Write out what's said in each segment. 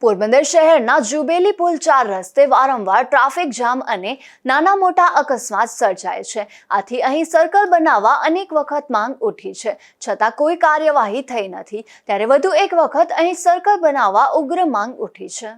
પોરબંદર શહેરના જુબેલી પુલ ચાર રસ્તે વારંવાર ટ્રાફિક જામ અને નાના મોટા અકસ્માત સર્જાય છે. આથી અહીં સર્કલ બનાવવા અનેક વખત માંગ ઉઠી છે. છતાં કોઈ કાર્યવાહી થઈ નથી. ત્યારે વધુ એક વખત અહીં સર્કલ બનાવવા ઉગ્ર માંગ ઉઠી છે.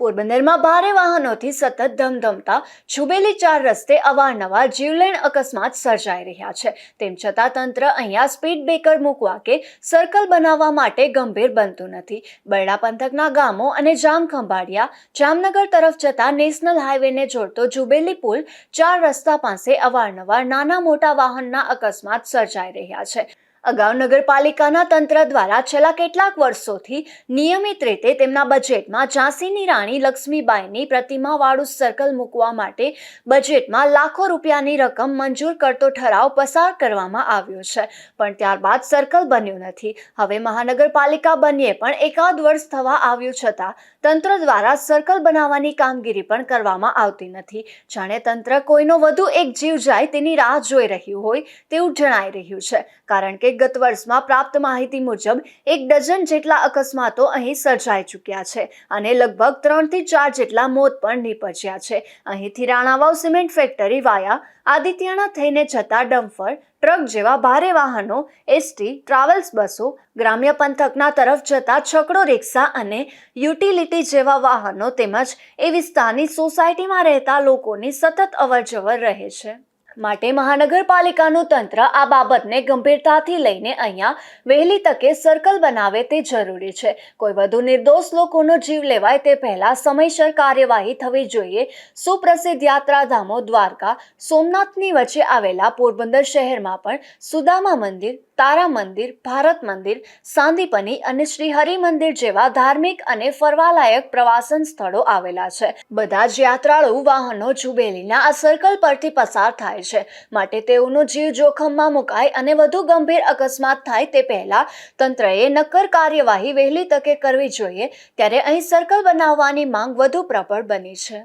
પોરબંદરમાં ભારે વાહનોથી સતત ધમધમતા, છુબેલી ચાર રસ્તે અવારનવાર જીવલેણ અકસ્માત સર્જાઈ રહ્યા છે. તેમ છતાં તંત્ર અહીંયા સ્પીડ બ્રેકર મૂકવા કે સર્કલ બનાવવા માટે ગંભીર બનતું નથી. બરડા પંથકના ગામો અને જામ ખંભાળિયા જામનગર તરફ જતા નેશનલ હાઈવેને જોડતો જુબેલી પુલ ચાર રસ્તા પાસે અવારનવાર નાના મોટા વાહનના અકસ્માત સર્જાઈ રહ્યા છે. અગાઉ નગરપાલિકાના તંત્ર દ્વારા છેલ્લા કેટલાક વર્ષોથી નિયમિત રીતે તેમના બજેટમાં ઝાંસીની રાણી લક્ષ્મીબાઈની પ્રતિમાવાળું સર્કલ મૂકવા માટે બજેટમાં લાખો રૂપિયાની રકમ મંજૂર કરતો ઠરાવ પસાર કરવામાં આવ્યો છે. પણ ત્યારબાદ સર્કલ બન્યું નથી. હવે મહાનગરપાલિકા બનીએ પણ એકાદ વર્ષ થવા આવ્યું છતાં તંત્ર દ્વારા સર્કલ બનાવવાની કામગીરી પણ કરવામાં આવતી નથી. જાણે તંત્ર કોઈનો વધુ એક જીવ જાય તેની રાહ જોઈ રહ્યું હોય તેવું જણાઈ રહ્યું છે. કારણ કે ગત વર્ષમાં પ્રાપ્ત માહિતી મુજબ, એક ડઝન જેટલા અકસ્માતો અહીં સર્જાઈ ચૂક્યા છે અને લગભગ ત્રણથી ચાર જેટલા મોત પણ નીપજ્યા છે. અહીંથી રાણાવાવ સિમેન્ટ ફેક્ટરી વાયા આદિત્યના થઈને જતા ડમ્ફર, ટ્રક જેવા ભારે વાહનો એસટી ટ્રાવેલ્સ બસો, ગ્રામ્ય પંથકના તરફ જતા છકડો, રિક્ષા અને યુટિલિટી જેવા વાહનો તેમજ એ વિસ્તારની સોસાયટીમાં રહેતા લોકોની સતત અવરજવર રહે છે. માટે મહાનગરપાલિકાનું તંત્ર આ બાબતને ગંભીરતાથી લઈને અહીંયા વહેલી તકે સર્કલ બનાવે તે જરૂરી છે. કોઈ વધુ નિર્દોષ લોકોનો જીવ લેવાય તે પહેલા સમયસર કાર્યવાહી થવી જોઈએ. સુપ્રસિદ્ધ યાત્રાધામો દ્વારકા, સોમનાથની વચ્ચે આવેલા પોરબંદર શહેરમાં પણ સુદામા મંદિર તારા મંદિર, ભારત મંદિર, સાંદીપની અને શ્રી હરિ મંદિર જેવા ધાર્મિક અને ફરવાલાયક પ્રવાસન સ્થળો આવેલા છે. બધા જ યાત્રાળુ વાહનો જુબેલીના આ સર્કલ પરથી પસાર થાય છે. માટે તેઓનો જીવ જોખમમાં મુકાય અને વધુ ગંભીર અકસ્માત થાય તે પહેલા તંત્રએ નક્કર કાર્યવાહી વહેલી તકે કરવી જોઈએ, ત્યારે અહીં સર્કલ બનાવવાની માંગ વધુ પ્રબળ બની છે.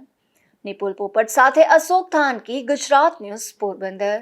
નિપુલ પોપટ સાથે અશોક થાનકી, ગુજરાત ન્યૂઝ પોરબંદર.